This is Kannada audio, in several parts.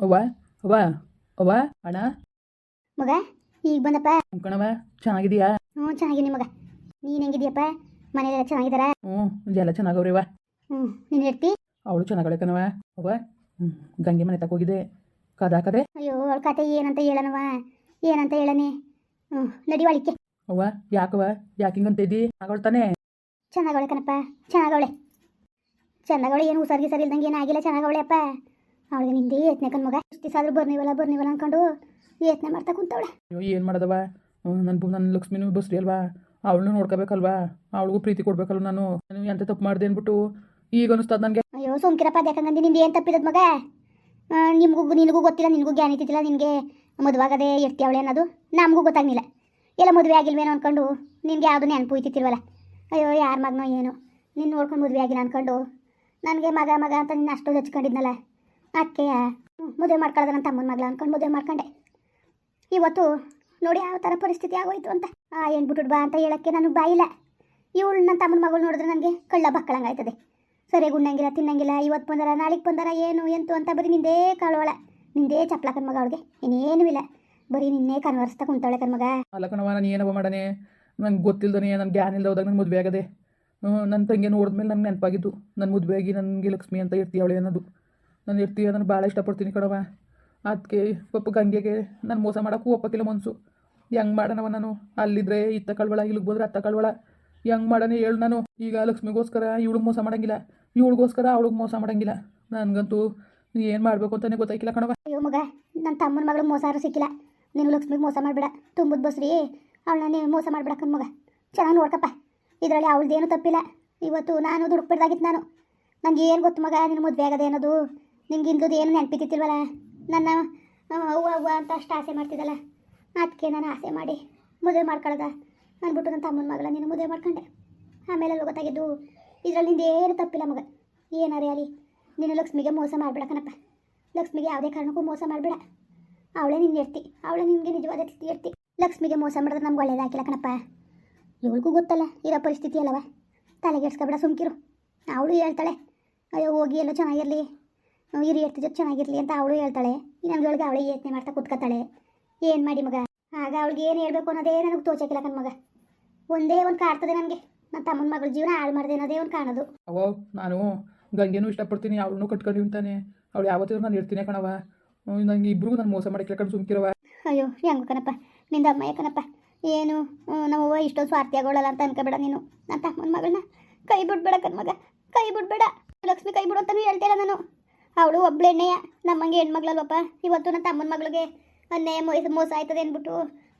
ಅವ್ವ ಅವ್ವ ಅವ್ವ ಅಣ್ಣ. ಮಗ ಈಗ ಬಂದಪ್ಪ. ಕಣವ ಚೆನ್ನಾಗಿದೀಯಾ ಹ್ಞೂ ಚೆನ್ನಾಗಿನಿ ಮಗ. ನೀನು ಹೆಂಗಿದ್ಯಪ್ಪ ಮನೇಲೆಲ್ಲ ಚೆನ್ನಾಗಿದಾರ ಹ್ಞೂ ಎಲ್ಲ ಚೆನ್ನಾಗವ್ರಿವ ಹ್ಞೂ ನೀನು ಹೇಳ್ತಿ ಅವಳು ಚೆನ್ನಾಗಳೆ ಕಣವ ಅವ್ವ ಹ್ಞೂ ಗಂಗೆ ಮನೆ ತಕ ಹೋಗಿದೆ ಕದ ಕದೆ? ಅಯ್ಯೋ ಅವಳ ಕತೆ ಏನಂತ ಹೇಳನವ ಏನಂತ ಹೇಳನೆ? ಹ್ಞೂ ನಡಿ ಒಳಿಕೆ ಅವ್ವ ಯಾಕವ ಯಾಕೆ ಹಿಂಗಂತ ಇದ್ದಿ? ಆಗೋಳ್ತಾನೆ ತಾನೇ? ಚೆನ್ನಾಗವಳೆ ಕಣಪ್ಪ ಚೆನ್ನಾಗವಳೆ. ಚೆನ್ನಾಗವಳೆ ಏನು ಹುಷಾರ್ಗಿ ಸರಿ ಇಲ್ದಂಗೆ ಏನಾಗಿಲ್ಲ ಚೆನ್ನಾಗವಳೆ ಅಪ್ಪ. ಅವಳಿಗೆ ನಿಂದೇ ಯತ್ನೆ ಕಣ್ ಮಗ. ಇಷ್ಟು ದಿವಸ ಆದ್ರೂ ಬರ್ನಿವಲ್ಲ ಬರ್ನಿವಲ್ಲ ಅನ್ಕೊಂಡು ಯತ್ನೆ ಮಾಡ್ತಾ ಕುಂತವಳೆ. ಅಯ್ಯೋ ಏನು ಮಾಡೋದವ? ನನ್ನ ನನ್ನ ಲಕ್ಷ್ಮಿನೂ ಬಸ್ರಿ ಅಲ್ವಾ? ಅವಳನ್ನೂ ನೋಡ್ಕೋಬೇಕಲ್ವಾ? ಅವಳಿಗೂ ಪ್ರೀತಿ ಕೊಡ್ಬೇಕಲ್ವ ನಾನು? ನಾನು ಎಂತ ತಪ್ಪು ಮಾಡಿದೆ ಅಂದ್ಬಿಟ್ಟು ಈಗ ಅನಿಸ್ತದ ನನಗೆ. ಅಯ್ಯೋ ಸೋಂಕಿರಪ್ಪ ಯಾಕಂದ್ರೆ ನಿಂದು ಏನು ತಪ್ಪಿದ ಮಗ? ನಿಮಗೂ ನಿನಗೂ ಗೊತ್ತಿಲ್ಲ ನಿನಗೂ ಜ್ಞಾನ ಇದ್ದಿಲ್ಲ ನಿನಗೆ ಮದುವಾಗದೆ ಅವಳೆ ಅನ್ನೋದು ನಮಗೂ ಗೊತ್ತಾಗಿಲ್ಲ ಎಲ್ಲ ಮದುವೆ ಆಗಿಲ್ವೇನೋ ಅನ್ಕೊಂಡು ನಿನಗೆ ಯಾವುದು ನೆನಪು ಇತ್ತಿಲ್ವಲ್ಲ ಅಯ್ಯೋ ಯಾರ ಮಗನೋ ಏನು. ನಿನ್ನ ನೋಡ್ಕೊಂಡು ಮದುವೆ ಆಗಿಲ್ಲ ಅನ್ಕೊಂಡು ನನಗೆ ಮಗ ಮಗ ಅಂತ ನಿನ್ನ ಅಷ್ಟು ಹಚ್ಕೊಂಡಿದ್ನಲ್ಲ. ಅದಕ್ಕೆ ಮದುವೆ ಮಾಡ್ಕೊಳ್ಳೋದು ನನ್ನ ತಮ್ಮನ ಮಗಳ ಅನ್ಕೊಂಡು ಮದುವೆ ಮಾಡ್ಕೊಂಡೆ. ಇವತ್ತು ನೋಡಿ ಯಾವ ಥರ ಪರಿಸ್ಥಿತಿ ಆಗೋಯ್ತು ಅಂತ. ಆ, ಏನು ಬಿಟ್ಟು ಬಾ ಅಂತ ಹೇಳೋಕ್ಕೆ ನನಗೆ ಬಾಯಿಲ್ಲ ಇವಳು ನನ್ನ ತಮ್ಮನ ಮಗಳು ನೋಡಿದ್ರೆ ನನಗೆ ಕಳ್ಳ ಬಕ್ಕಳಂಗಾಯ್ತದೆ. ಸರಿಯಾಗಿ ಉಣ್ಣಂಗಿಲ್ಲ ತಿನ್ನಂಗಿಲ್ಲ ಇವತ್ತು ಬಂದಾರ, ನಾಳೆಗೆ ಬಂದಾರ, ಏನು, ಎಂತು ಅಂತ ಬರೀ ನಿಂದೇ ಕಾಳುವಳ ನಿಂದೇ ಚಪ್ಲ ಮಗ ಅವಳಿಗೆ. ಇನ್ನೇನೂ ಇಲ್ಲ. ಬರೀ ನಿನ್ನೇ ಕನ್ವರ್ಸ್ತಾ ಕುಂತಾಳೆ ಕಣ್ಮಗ. ಅಲ್ಲ ಕಣವ ನಾನು ಏನವ ಮಾಡನೆ? ನಂಗೆ ಗೊತ್ತಿಲ್ದನೆ ನನ್ನ ಜ್ಞಾನ ಇಲ್ಲದ ಹೋದಾಗ ನನ್ನ ಮದುವೆ ಆಗದೆ. ನನ್ನ ತಂಗಿ ನೋಡಿದ್ಮೇಲೆ ನಂಗೆ ನೆನಪಾಗಿತ್ತು ನನ್ನ ಮದುವೆ ಆಗಿ ನನಗೆ ಲಕ್ಷ್ಮಿ ಅಂತ ಇರ್ತೀವಳೆ ಅನ್ನೋದು. ನಾನು ಇರ್ತೀವಿ ಅದನ್ನು ಭಾಳ ಇಷ್ಟಪಡ್ತೀನಿ ಕಣವ ಅದಕ್ಕೆ ಪಪ್ಪ ಗಂಗೆಗೆ ನಾನು ಮೋಸ ಮಾಡೋಕ್ಕೂ ಒಪ್ಪಕ್ಕಿಲ್ಲ ಮನಸ್ಸು ಹೆಂಗೆ ಮಾಡೋಣವ ನಾನು? ಅಲ್ಲಿದ್ರೆ ಇತ್ತ ಕಳ್ವಳ, ಇಲ್ಲಿಗೆ ಬಂದರೆ ಅತ್ತ ಕಳ್ವಳ. ಹೆಂಗೆ ಮಾಡೋಣ ಹೇಳು ನಾನು? ಈಗ ಲಕ್ಷ್ಮಿಗೋಸ್ಕರ ಇವಳಿಗೆ ಮೋಸ ಮಾಡೋಂಗಿಲ್ಲ. ಇವಳಿಗೋಸ್ಕರ ಅವಳಿಗೆ ಮೋಸ ಮಾಡೋಂಗಿಲ್ಲ. ನನಗಂತೂ ಏನು ಮಾಡಬೇಕು ಅಂತಲೇ ಗೊತ್ತಾಯ್ಕಿಲ್ಲ ಕಣವ ಅಯ್ಯೋ ಮಗ ನನ್ನ ತಮ್ಮನ ಮಗಳು ಮೋಸ ಆದ್ರೂ ಸಿಕ್ಕಿಲ್ಲ. ನೀನು ಲಕ್ಷ್ಮಿಗೆ ಮೋಸ ಮಾಡಬೇಡ. ತುಂಬದ ಬಸ್ರಿ, ಅವಳನ್ನ ನಾನೇ ಮೋಸ ಮಾಡಬೇಡ ಮಗ. ಚೆನ್ನಾಗಿ ನೋಡ್ಕಪ್ಪ. ಇದರಲ್ಲಿ ಅವಳದೇನು ತಪ್ಪಿಲ್ಲ. ಇವತ್ತು ನಾನು ದುಡುಕ್ಬಿಡ್ದಾಗಿತ್ತು ನಾನು. ನನಗೆ ಏನು ಗೊತ್ತು ಮಗ ನಿನ್ನ ಮದುವೆ ಆಗದೆ ಅನ್ನೋದು? ನಿಂಗೆ ಇಂದದು ಏನು ನೆನಪಿತಿತ್ತಿಲ್ವಲ್ಲ ನನ್ನ ಅವ್ವ ಅವ್ವ ಅಂತ ಅಷ್ಟು ಆಸೆ ಮಾಡ್ತಿದ್ದಲ್ಲ. ಅದಕ್ಕೆ ನಾನು ಆಸೆ ಮಾಡಿ ಮದುವೆ ಮಾಡ್ಕೊಳ್ದ ಅಂದ್ಬಿಟ್ಟು ನನ್ನ ತಮ್ಮನ ಮಗಳ ನೀನು ಮದುವೆ ಮಾಡ್ಕೊಂಡೆ. ಆಮೇಲೆ ಅಲ್ಲಿ ಗೊತ್ತಾಗಿದ್ದು ಇದರಲ್ಲಿ ನಿಂದು ಏನು ತಪ್ಪಿಲ್ಲ ಮಗ. ಏನಾರೆ ಅಲ್ಲಿ ನೀನು ಲಕ್ಷ್ಮಿಗೆ ಮೋಸ ಮಾಡಬೇಡ ಲಕ್ಷ್ಮಿಗೆ ಯಾವುದೇ ಕಾರಣಕ್ಕೂ ಮೋಸ ಮಾಡಬೇಡ. ಅವಳೇ ನಿನ್ನ ಇರ್ತಿ ಅವಳೇ ನಿನಗೆ ನಿಜವಾದ ಇರ್ತಿ. ಲಕ್ಷ್ಮಿಗೆ ಮೋಸ ಮಾಡಿದ್ರೆ ನಮ್ಗೆ ಒಳ್ಳೇದಾಗಿಲ್ಲ ಕಣಪ್ಪ. ಇವಳಿಗೂ ಗೊತ್ತಲ್ಲ, ಇರೋ ಪರಿಸ್ಥಿತಿ ಅಲ್ಲವ? ತಲೆಗೆಡ್ಸ್ಕೊಬೇಡ ಸುಮ್ಕಿರು. ಅವಳು ಹೇಳ್ತಾಳೆ, ಅಯ್ಯೋ, ಹೋಗಿ ಎಲ್ಲೋ ಚೆನ್ನಾಗಿರಲಿ. ಹಿರಿಯ ಜೊತೆ ಚೆನ್ನಾಗಿರಲಿ ಅಂತ ಅವಳು ಹೇಳ್ತಾಳೆ. ನಮ್ಗಳಿಗೆ ಅವಳೇ ಯೋಚನೆ ಮಾಡ್ತಾ ಕುತ್ಕೋತಾಳೆ. ಏನು ಮಾಡಿ ಮಗ? ಆಗ ಅವಳಿಗೆ ಏನು ಹೇಳ್ಬೇಕು ಅನ್ನೋದೇ ನನಗೆ ತೋಚಕ್ಕಿಲ್ಲ ಕಣ್ ಮಗ. ಒಂದೇ ಒಂದು ಕಾಡ್ತದೆ ನನಗೆ. ನನ್ನ ತಮ್ಮನ ಮಗಳ ಜೀವನ ಹಾಳು ಮಾಡಿದೆ ಅನ್ನೋದೇ ಒಂದು ಕಾಣೋದು. ಅವೋ ನಾನು ಗಂಗೆನೂ ಇಷ್ಟಪಡ್ತೀನಿ ಅವಳನ್ನು ಕಟ್ಕೊಂಡು ಅಂತಾನೆ ಅವಳು ಯಾವತ್ತಿದ್ರು ನಾನು ಇರ್ತೀನಿ ಕಣವ ನಂಗೆ ಇಬ್ರಿಗೂ ನಾನು ಮೋಸ ಮಾಡಕ್ಕೆ ಕಣ್ ಸುಮ್ಕಿರವ ಅಯ್ಯೋ ಹೆಂಗ ಕಣಪ್ಪ. ನಿಂದ ಅಮ್ಮ ಕಣಪ್ಪ. ಏನು? ನಮ್ಮವ್ವ ಇಷ್ಟೊಂದು ಸ್ವಾರ್ಥಿಯಾಗೋಳಲ್ಲ ಅಂತ ಅನ್ಕೋಬೇಡ ನೀನು. ನನ್ನ ತಮ್ಮನ ಮಗಳನ್ನ ಕೈ ಬಿಡ್ಬೇಡ ಕಣ್ಮಗ ಕೈ ಬಿಡ್ಬೇಡ. ಲಕ್ಷ್ಮಿ ಕೈ ಬಿಡು ಅಂತಾನು ಹೇಳ್ತೇನೆ ನಾನು. ಅವಳು ಒಬ್ಳೆಣ್ಣೆಯ ನಮ್ಮಂಗೆ ಹೆಣ್ಮಗ್ಳಲ್ವಪ್ಪ? ಇವತ್ತು ನನ್ನ ತಮ್ಮನ ಮಗಳಿಗೆ ಅನ್ನೇ ಮೋಸ ಮೋಸ ಆಯ್ತದೆ ಅಂದ್ಬಿಟ್ಟು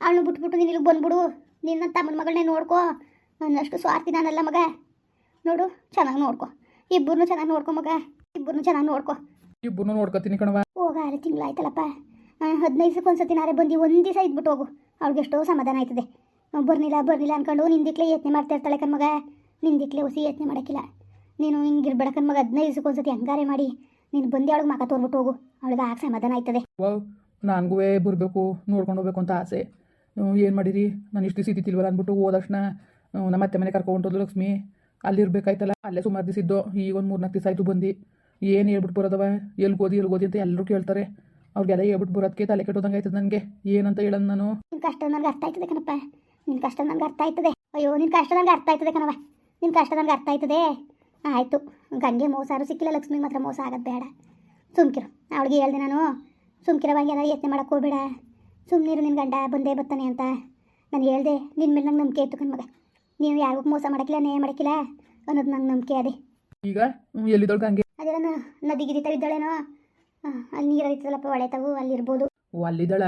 ಅವಳು ಬಿಟ್ಬಿಟ್ಟು ನೀನು ಇಲ್ಲಿಗೆ ಬಂದ್ಬಿಡು. ನೀನು ನನ್ನ ತಮ್ಮನ ಮಗಳನ್ನೇ ನೋಡ್ಕೋ. ಅನ್ನಷ್ಟು ಸ್ವಾರ್ಥಿ ನಾನಲ್ಲ ಮಗ. ನೋಡು ಚೆನ್ನಾಗಿ ನೋಡ್ಕೊ. ಇಬ್ಬರನ್ನೂ ಚೆನ್ನಾಗಿ ನೋಡ್ಕೊ ಮಗ. ಇಬ್ಬರನ್ನೂ ಚೆನ್ನಾಗಿ ನೋಡ್ಕೊ. ಇಬ್ಬರನ್ನೂ ನೋಡ್ಕೊತೀನಿ ಕಣವ ಹೋಗ ಆರು ತಿಂಗಳಾಯ್ತಲ್ಲಪ್ಪ ಹದಿನೈದು ದಿವಸಕ್ಕೆ ಒಂದ್ಸತಿ ನಾರೇ ಬಂದು ಒಂದು ದಿವಸ ಇದ್ಬಿಟ್ಟು ಹೋಗು. ಅವ್ಳಿಗೆ ಎಷ್ಟೋ ಸಮಾಧಾನ ಆಯ್ತದೆ. ಬರ್ನಿಲ್ಲ ಬರ್ನಿಲ್ಲ ಅನ್ಕೊಂಡು ನಿಂದಿಕ್ಲೆ ಯತ್ನೆ ಮಾಡ್ತಾ ಇರ್ತಾಳೆ ಕಣ್ಮಗ ನಿಂದಿಕ್ಲೆ ಹೊಸಿ ಯತ್ನೆ ಮಾಡೋಕ್ಕಿಲ್ಲ. ನೀನು ಹಿಂಗಿರ್ಬೇಡ ಕಣ್ಮಗ ಹದಿನೈದು ದಿವಸಕ್ಕೆ ಒಂದ್ಸತಿ ಹಂಗಾರೆ ಮಾಡಿ. ನೀನು ಬಂದು ಅವಳಿಗೆ ಮಕ ತೋರ್ಬಿಟ್ಟು ಹೋಗು. ಅವಳಿಗೆ ಆಗ ಸಮಾಧಾನ ಆಯ್ತದೆ. ವಾವ್ ನನಗೂ ಬರಬೇಕು ನೋಡ್ಕೊಂಡು ಹೋಗ್ಬೇಕು ಅಂತ ಆಸೆ. ಏನು ಮಾಡಿರಿ? ನಾನು ಇಷ್ಟು ದಿವಸ ಇದ್ದಿತ್ತಿಲ್ವಲ್ಲ ಅಂದ್ಬಿಟ್ಟು ಹೋದ ತಕ್ಷಣ ಹ್ಮ್, ನಮ್ಮ ಅತ್ತೆ ಮನೆ ಕರ್ಕೊಂಡು ಹೋದ್ರು ಲಕ್ಷ್ಮಿ. ಅಲ್ಲಿರ್ಬೇಕಾಯ್ತಲ್ಲ ಅಲ್ಲೇ ಸುಮಾರು ದಿವಸ ಇದ್ದೋ ಈಗ ಒಂದು ಮೂರ್ನಾಲ್ಕು ದಿವಸ ಆಯಿತು ಬಂದು. ಏನು ಹೇಳ್ಬಿಟ್ಟು ಬರೋದವ? ಎಲ್ಗೋದಿ ಎಲ್ಗೋದಿ ಅಂತ ಎಲ್ಲರೂ ಕೇಳ್ತಾರೆ. ಅವ್ರಿಗೆಲ್ಲ ಹೇಳ್ಬಿಟ್ಟು ಬರೋದಕ್ಕೆ ತಲೆ ಕೆಟ್ಟೋದಂಗೆ ಆಯ್ತದೆ ನನಗೆ. ಏನಂತ ಹೇಳೋದು ನಾನು? ನಿನ್ನ ಕಷ್ಟ ನನಗೆ ಅರ್ಥ ಆಯ್ತದೆ ಕಣಪ್ಪ. ನಿನ್ನ ಕಷ್ಟ ನನಗೆ ಅರ್ಥ ಆಯ್ತದೆ. ಅಯ್ಯೋ ನಿನ್ನ ಕಷ್ಟ ನನಗೆ ಅರ್ಥ ಆಯ್ತದೆ ಕಣವ ನಿನ್ನ ಕಷ್ಟ ನನಗೆ ಅರ್ಥ ಆಯ್ತದೆ. ಆಯಿತು. ಗಂಗೆ ಮೋಸಾರು ಸಿಕ್ಕಿಲ್ಲ ಲಕ್ಷ್ಮಿಗೆ ಮಾತ್ರ ಮೋಸ ಆಗೋದು ಬೇಡ. ಸುಮ್ಕಿರು. ಅವಳಿಗೆ ಹೇಳ್ದೆ ನಾನು ಸುಮ್ಕಿರವಾಗಿ ಎಲ್ಲ ಯತ್ನೆ ಮಾಡೋಕ್ಕೆ ಹೋಗ್ಬೇಡ. ಸುಮ್ಮನಿರು ನಿನ್ನ ಗಂಡ ಬಂದೇ ಬರ್ತಾನೆ ಅಂತ. ನಾನು ಹೇಳ್ದೆ ನಿನ್ನ ಮೇಲೆ ನಂಗೆ ನಂಬಿಕೆ ಇತ್ತು ಕಣ್ಮಗ. ನೀವು ಯಾರಿಗೂ ಮೋಸ ಮಾಡೋಕ್ಕಿಲ್ಲ ನೇ ಮಾಡೋಕ್ಕಿಲ್ಲ ಅನ್ನೋದು ನಂಗೆ ನಂಬಿಕೆ ಅದೇ. ಈಗ ಹ್ಮ್, ಗಂಗೆ ಅದೆಲ್ಲ ನ- ನದಿ ಗಿದಿ ಇದ್ದಾಳೇನೋ? ಅಲ್ಲಿ ನೀರು ಹರಿತದಲ್ಲಪ್ಪ ಹೊಳೆತಾವು ಅಲ್ಲಿರ್ಬೋದು ಓ ಅಲ್ಲಿದ್ದಾಳ?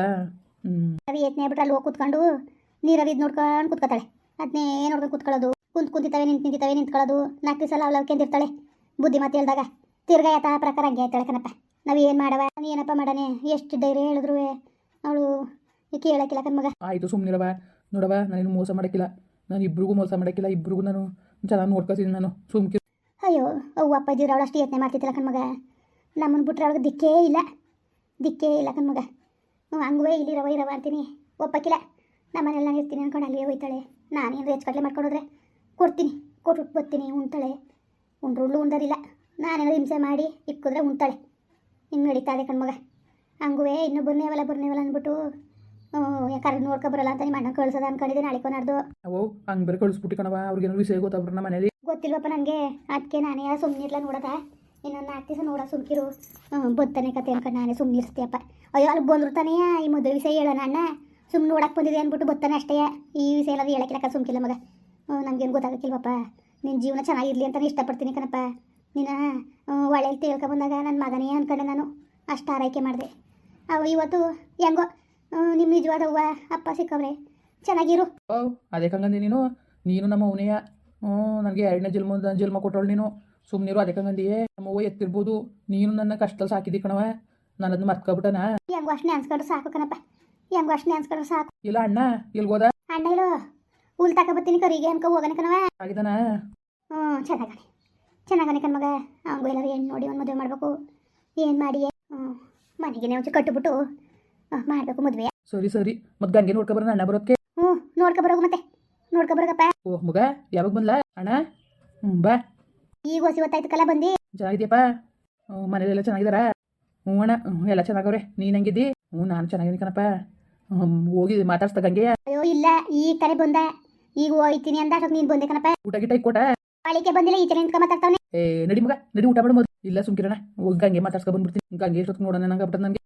ಹ್ಞೂ ಯತ್ನೆ ಬಿಟ್ರೆ ಅಲ್ಲಿ ಹೋಗಿ ಕುತ್ಕೊಂಡು ನೀರಲ್ಲಿ ಇದು ನೋಡ್ಕೊಂಡು ಕೂತ್ಕೊತಾಳೆ. ಅದನ್ನೇ ನೋಡ್ಕೊಂಡು ಕೂತ್ಕೊಳ್ಳೋದು. ಕುಂತ್ ಕುಂತಿದ್ದಾವೆ ನಿಂತು ನಿಂತಿದ್ದಾವೆ ನಿಂತ್ಕೊಳ್ಳೋದು. ನಾಲ್ಕು ದಿವಸ ಅವಳು ಕೇಂದಿರ್ತಾಳೆ. ಬುದ್ಧಿ ಮಾತು ಹೇಳ್ದಾಗ ತಿರ್ಗಾ ಯಥ ಪ್ರಕಾರ ಹಂಗೆ ಆಯ್ತಾಳೆ ಕಣಪ್ಪ. ನಾವು ಏನು ಮಾಡವ? ನೀ ಏನಪ್ಪ ಮಾಡನೆ? ಎಷ್ಟು ಧೈರ್ಯ ಹೇಳಿದ್ರು ಅವಳು ಕೇಳಕ್ಕಿಲ್ಲ ಕಣ್ಮಗ ಆಯಿತು ಸುಮ್ಮನಿರವ ನೋಡವ ನಾನೇನು ಮೋಸ ಮಾಡೋಕ್ಕಿಲ್ಲ ನಾನು ಇಬ್ರಿಗೂ ಮೋಸ ಮಾಡೋಕ್ಕಿಲ್ಲ ಇಬ್ರಿಗೂ ನಾನು ಚೆನ್ನಾಗಿ ನೋಡ್ಕೊತೀನಿ ನಾನು. ಸುಮ್ಕಿ ಅಯ್ಯೋ ಅವ್ವ ಅಪ್ಪ ಇದ್ದಿದ್ರೆ ಅವಳು ಅಷ್ಟು ಯತ್ನೆ ಮಾಡ್ತಿದ್ದಿಲ್ಲ ಕಣ್ಮಗ ನಮ್ಮನ್ನು ಬಿಟ್ರೆ ಅವಳಿಗೆ ದಿಕ್ಕೇ ಇಲ್ಲ. ದಿಕ್ಕೇ ಇಲ್ಲ ಕಣ್ಮಗ ಮಗ. ಹಂಗುವೆ ಇಲ್ಲಿ ರವ ಇರವ ಅಂತೀನಿ. ಒಪ್ಪಕ್ಕಿಲ್ಲ ನಮ್ಮನೆಲ್ಲ ನಾನು ಇರ್ತೀನಿ ಅನ್ಕೊಂಡು ಅಲ್ಲಿಗೆ ಹೋಯ್ತಾಳೆ. ನಾನೇನು ಹೆಚ್ಚು ಮಾಡ್ಕೊಂಡೋದ್ರೆ ಕೊಡ್ತೀನಿ ಕೊಟ್ಬಿಟ್ಟು ಬರ್ತೀನಿ ಉಣ್ತಾಳೆ. ಉಂಡ್ರುಳ್ಳು ಉಂಡು ಉಂಡರಿಲ್ಲ ನಾನೇನೋ ಹಿಂಸೆ ಮಾಡಿ ಇಕ್ಕಿದ್ರೆ ಉಣ್ತಾಳೆ. ಹಿಂಗೆ ನಡೀತಾ ಇದೆ ಕಣ್ಮಗ. ಹಂಗೂ ಇನ್ನೂ ಬರ್ನೇವಲ್ಲ ಬರ್ನೇವಲ್ಲ ಅಂದ್ಬಿಟ್ಟು ಯಾಕಂದ್ರೆ ನೋಡ್ಕೊ ಬರಲ್ಲ ಅಂತ ನಿಮ್ಮ ಅಣ್ಣ ಕಳ್ಸೋದ ಅನ್ಕೊಂಡಿದ್ದೆ ನಾಳೆ ಕೊನಾರ್ದು. ಓ ಹಂಗೆ ಬೇರೆ ಕಳಿಸ್ಬಿಟ್ಟು ಕಣವ ಅವ್ರಿಗೇನೋ ವಿಷಯ ಗೊತ್ತಾ ನಮ್ಮ ಮನೇಲಿ. ಗೊತ್ತಿಲ್ವಪ್ಪ ನನಗೆ ಅದಕ್ಕೆ ನಾನೇ ಸುಮ್ಮನಿರ್ಲ ನೋಡದ. ಇನ್ನೊಂದು ನಾಲ್ಕು ದಿವಸ ನೋಡ ಸುಮ್ಕಿರು. ಬತ್ತಾನೆ ಕತೆ ಅನ್ಕೊಂಡು ನಾನೇ ಸುಮ್ಮನಿರ್ಸ್ತೀಯಪ್ಪ ಅಯ್ಯೋ ಅಲ್ಲಿ ಬಂದ್ರು ತಾನೇ ಈ ಮದುವೆ ವಿಷಯ ಹೇಳೋಣ ಅಣ್ಣ. ಸುಮ್ಮನೆ ನೋಡಕ್ಕೆ ಬಂದಿದೆ ಅಂದ್ಬಿಟ್ಟು ಬತ್ತಾನೆ ಅಷ್ಟೇ. ಈ ವಿಷಯ ಎಲ್ಲ ಹೇಳಕ್ಕಿಲ್ಲ ಸುಮ್ಕಿಲ್ಲ ಮಗ. ನಮ್ಗೇನು ಗೊತ್ತಾಗಕ್ಕಿಲ್ವಪ್ಪ. ನಿನ್ನ ಜೀವನ ಚೆನ್ನಾಗಿರಲಿ ಅಂತಲೇ ಇಷ್ಟಪಡ್ತೀನಿ ಕಣಪ್ಪ. ನಿನ್ನ ಒಳ್ಳೆಯಲ್ಲಿ ತಿಳ್ಕೊ ಬಂದಾಗ ನನ್ನ ಮಗನೇ ಅನ್ಕೊಂಡೆ ನಾನು. ಅಷ್ಟು ಆರೈಕೆ ಮಾಡಿದೆ. ಅವು ಇವತ್ತು ಹೆಂಗೋ ನಿಮ್ಮ ನಿಜವಾದ ಹೂವು ಅಪ್ಪ ಸಿಕ್ಕವ್ರೆ. ಚೆನ್ನಾಗಿರು. ಓ ಅದೇ ಕಂಗಂದಿ ನೀನು. ನೀನು ನಮ್ಮ ಅವನೆಯ ಹ್ಞೂ ನನಗೆ ಎರಡನೇ ಜಿಲ್ಮ ಜನ್ಮ ಕೊಟ್ಟವಳು ನೀನು. ಸುಮ್ಮನಿರು ಅದೇ ಕಂಗಂದಿಯೇ. ನಮ್ಮ ಹೂವು ಎತ್ತಿರ್ಬೋದು. ನೀನು ನನ್ನ ಕಷ್ಟದಲ್ಲಿ ಸಾಕಿದಿ ಕಣವ ನಾನು ಅದನ್ನ ಮರ್ತ್ಕೊಬಿಟ್ಟನ? ಹೆಂಗೋ ಅಷ್ಟು ನೆನ್ಸ್ಕೊಂಡ್ರೆ ಸಾಕು ಕಣಪ್ಪ. ಹೆಂಗೋ ಅಷ್ಟು ನೆನ್ಸ್ಕೊಂಡ್ರೆ ಸಾಕು. ಇಲ್ಲ ಅಣ್ಣ ಇಲ್ಗೋದ ಅಣ್ಣ ಇರು. ಹುಲ್ ತಗೊಬತ್ತೀನಿ ಕರಿಗೆ ಅನ್ಕೋ ಹೋಗನೆ ಕಣವ ಆಗಿದಾನ ಹ್ಞೂ ಚೆನ್ನಾಗನೆ ಚೆನ್ನಾಗನೆ ಕಣ್ಮಗ ಅವಂಗೂ ಎಲ್ಲರೂ ಹೆಣ್ಣು ನೋಡಿ ಒಂದು ಮದುವೆ ಮಾಡಬೇಕು. ಏನು ಮಾಡಿ? ಹ್ಞೂ ಮನೆಗೆ ಒಂಚೂರು ಕಟ್ಟಿಬಿಟ್ಟು ಮಾಡಬೇಕು ಮದುವೆ. ಸರಿ ಸರಿ. ಮತ್ತೆ ಗಂಗೆ ನೋಡ್ಕೊಬರೋಣ ಅಣ್ಣ ಬರೋದಕ್ಕೆ ಹ್ಞೂ ನೋಡ್ಕೊ ಬರೋಗು ಮತ್ತೆ. ನೋಡ್ಕೊ ಬರೋಗಪ್ಪ. ಓ ಮಗ ಯಾವಾಗ ಬಂದ್ಲ? ಅಣ್ಣ? ಹ್ಞೂ ಬಾ. ಈಗ ಹೊಸಿ ಹೊತ್ತಾಯ್ತಕ್ಕಲ್ಲ ಬಂದು? ಚೆನ್ನಾಗಿದ್ಯಪ್ಪ ಹ್ಞೂ ಮನೇಲೆಲ್ಲ ಚೆನ್ನಾಗಿದಾರ? ಹ್ಞೂ ಅಣ್ಣ. ಹ್ಞೂ ಎಲ್ಲ ಚೆನ್ನಾಗವ್ರೆ. ನೀನು ಹೆಂಗಿದ್ದಿ? ಹ್ಞೂ ನಾನು ಚೆನ್ನಾಗಿದ್ದೀನಿ ಕಣಪ್ಪ. ಹೋಗಿ ಮಾತಾಡ್ಸ್ದ ಗಂಗೆ. ಅಯ್ಯೋ ಇಲ್ಲ ಈ ಕಡೆ ಬಂದ. ಈಗ ಹೋಯ್ತೀನಿ ಅಂದ ಅಷ್ಟೊಂದು ನೀನು ಬಂದೆ ಕಣಪ್ಪ. ಊಟ ಗಿಟ ಕೊಟ್ಟ ಬಾಳಿಕೆ ಬಂದಿಲ್ಲ ಈ ನಿಂತ್ಕೊ ಮಾತಾಡ್ತಾವನೆ. ಏ ನಡಿ ಮಗ ನಡಿ ಊಟ ಮೊದ್ಲು ಇಲ್ಲ ಸುಮ್ಕಿರಣ. ಹೋಗಿ ಗಂಗೆ ಮಾತಾಡ್ಸ್ಕೊ ಬಂದ್ಬಿಡ್ತೀನಿ. ಗಂಗೆ ಎಷ್ಟೊತ್ತು ನೋಡೋಣ ನಂಗೆ ಬಿಟ್ಟ ನನಗೆ.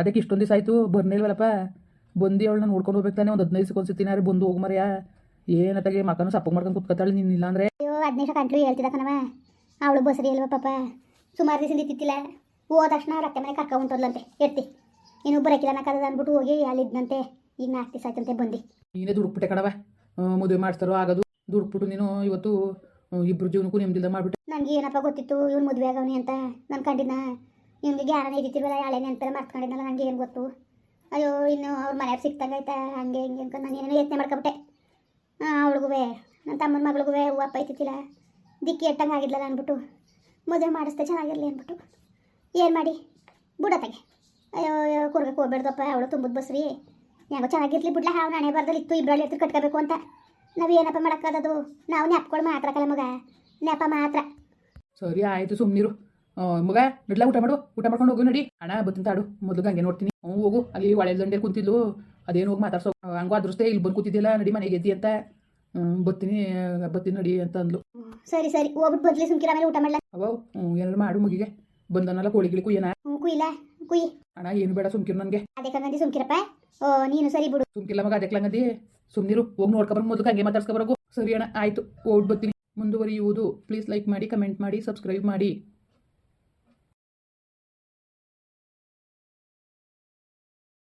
ಅದಕ್ಕೆ ಇಷ್ಟೊಂದು ದಿವಸ ಆಯ್ತು ಬರ್ನಿಲ್ವಲ್ಲಪ್ಪ ಬಂದಿ ಬಂದು ಅವಳು ನಾನು ನೋಡ್ಕೊಂಡು ಹೋಗ್ಬೇಕು ತಾನೆ ಒಂದು ಹದಿನೈದು ದಿವಸಕ್ಕೆ ಯಾರು ಬಂದು ಹೋಗಿ ಮರ್ಯ. ಏನತ್ತಾಗೆ ಮಕ್ಕನ ಸಪ್ಪಗೆ ಮಾಡ್ಕೊಂಡು ಕುತ್ಕೊತಾಳೆ ನೀನು ಇಲ್ಲ ಅಂದ್ರೆ? ಅಯ್ಯೋ ಹದಿನೈದು ಕಂಟ್ಲು ಹೇಳ್ತಿದ್ದ ಕಣವ ಅವಳು ಬಸರಿ ಅಲ್ವಾ ಪಾಪ. ಸುಮಾರು ದಿವಸ ನಿಂತಿತ್ತಿಲ್ಲ ಹೋದ ತಕ್ಷಣ ಅವ್ರ ಅತ್ತೆ ಮನೆ ಕರ್ಕ ಹೊಂಟೋದ್ಲಂತೆ. ಎತ್ತಿ. ನೀನು ಬರಕಿಲ್ಲ ನಕ್ಕದ ಅಂದ್ಬಿಟ್ಟು ಹೋಗಿ ಅಲ್ಲಿದ್ದಂತೆ ಈಗ ನಾಲ್ಕು ದಿವಸ ಆಯ್ತಂತೆ ಬಂದು. ನೀನೇ ದುಡುಕ್ಬಿಟ್ಟೆ ಕಣವ ಮದುವೆ ಮಾಡಿಸ್ತಾರೋ ಆಗೋದು. ದುಡ್ಬಿಟ್ಟು ನೀನು ಇವತ್ತು ಇಬ್ಬರು ಜೀವನಕ್ಕೂ ನೆಮ್ಮದಿಲ್ಲ ಮಾಡ್ಬಿಟ್ಟು. ನನಗೆ ಏನಪ್ಪ ಗೊತ್ತಿತ್ತು, ಇವ್ನ ಮದುವೆ ಆಗವನಿ ಅಂತ. ನಾನು ಕಂಡಿದ್ನ ಇವ್ನಿಗೆ ಜ್ಞಾನ ಇದ್ದಿತ್ತಿಲ್ವಲ್ಲ ಯಾಳೆನೆ ಅಂತಾರೆ ಮರ್ತ್ಕೊಂಡಿದ್ನಲ್ಲ ನನಗೆ ಏನು ಗೊತ್ತು. ಅಯ್ಯೋ, ಇನ್ನು ಅವ್ರ ಮನೆಯವ್ರು ಸಿಕ್ತಂಗಾಯ್ತಾ ಹಂಗೆ ಹಿಂಗೆ ಅಂತ ನಾನು ಏನೇನೋ ಯೋಚನೆ ಮಾಡ್ಕೊಬಿಟ್ಟೆ. ಅವಳಿಗೂ ನನ್ನ ತಮ್ಮನ ಮಗಳಿಗೂ ಹೂ ಅಪ್ಪ ಐತಿತ್ತಿಲ್ಲ ದಿಕ್ಕಿ ಎಟ್ಟಂಗೆ ಆಗಿದ್ಲಲ್ಲ ಅಂದ್ಬಿಟ್ಟು ಮದುವೆ ಮಾಡಿಸ್ದೆ ಚೆನ್ನಾಗಿರಲಿ ಅಂದ್ಬಿಟ್ಟು ಏನು ಮಾಡಿ? ಬಿಡತ್ತಾಗೆ ಅಯ್ಯೋ ಅಯ್ಯೋ ಕೊಡ್ಬೇಕು ಹೋಗ್ಬೇಡ್ದಪ್ಪ, ಅವಳು ತುಂಬದ ಬಸ್ರಿ. ಹೆಂಗೋ ಚೆನ್ನಾಗಿರ್ಲಿ ಬಿಡ್ಲ ಹಾವು ನಾನೇ ಬರ್ದಲ್ಲಿ ಇತ್ತು ಇಬ್ಬರಲ್ಲಿ ಎತ್ತು ಕಟ್ಕೋಬೇಕು ಅಂತ. ನಾವು ಏನಪ್ಪ ಮಾಡೋಕ್ಕಾಗದು ನಾವು ನೆಪ್ಗಳು ಮಾತ್ರ ಕಲ ಮಗ. ನೆಪ ಮಾತ್ರ. ಸರಿ ಆಯಿತು ಸುಮ್ಮನಿರು ಮಗ ನಡ್ಲ ಊಟ ಮಾಡು. ಊಟ ಮಾಡ್ಕೊಂಡು ಹೋಗು ನಡಿ. ಹಣ ಬತ್ತಿನ ತಾಡು. ಮೊದಲು ಹಂಗೆ ನೋಡ್ತೀನಿ. ಹ್ಞೂ ಹೋಗು. ಅಲ್ಲಿ ಒಳ್ಳೆ ದಂಡೆ ಕುಂತಿದ್ಲು. ಅದೇನು ಹೋಗಿ ಮಾತಾಡ್ಸೋ? ಹಂಗೂ ಅದೃಷ್ಟೇ ಇಲ್ಲಿ ಬಂದು ಕೂತಿದ್ದಿಲ್ಲ ನಡಿ ಮನೆಗೆ ಎದ್ದಿ ಅಂತ. ಬತ್ತೀನಿ ಬತ್ತೀನಿ ನಡಿ ಅಂತ ಅಂದ್ಲು. ಸರಿ ಸರಿ. ಹೋಗ್ಬಿಟ್ಟು ಬದ್ಲಿ ಸುಮ್ಕಿರ ಮೇಲೆ ಊಟ ಮಾಡ್ಲ? ಅವ ಏನಾರು ಮಾಡು ಮುಗಿಗೆ. ಬಂದನಲ್ಲ ಕೋಳಿ ಗಿಳಿ ಕುಯ್ಯನ. ಹ್ಞೂ ಕುಯ್ಲ? ಕುಯ್. ಅಣ್ಣ ಏನು ಬೇಡ ಸುಮ್ಕಿರು ನನಗೆ. ಅದೇ ಕಂಗಂದಿ ಸುಮ್ಕಿರಪ್ಪ. ಓ ನೀನು ಸರಿ ಬಿಡು. ಸುಮ್ಕಿಲ್ಲ ಮಗ ಅದಕ್ಲಂಗದಿ ಸುಮ್ನಿರು ಹೋಗಿ ನೋಡ್ಕೊಬರ್ ಮೊದಲು ಹಂಗೆ ಮಾತಾಡ್ಸ್ಕೊಬರಗು ಸರಿ ಅಣ್ಣ ಆಯ್ತು ಹೋಗ್ಬಿಟ್ಟು ಬರ್ತೀನಿ. ಮುಂದುವರಿಯುವುದು. ಪ್ಲೀಸ್ ಲೈಕ್ ಮಾಡಿ ಕಮೆಂಟ್ ಮಾಡಿ ಸಬ್ಸ್ಕ್ರೈಬ್ ಮಾಡಿ.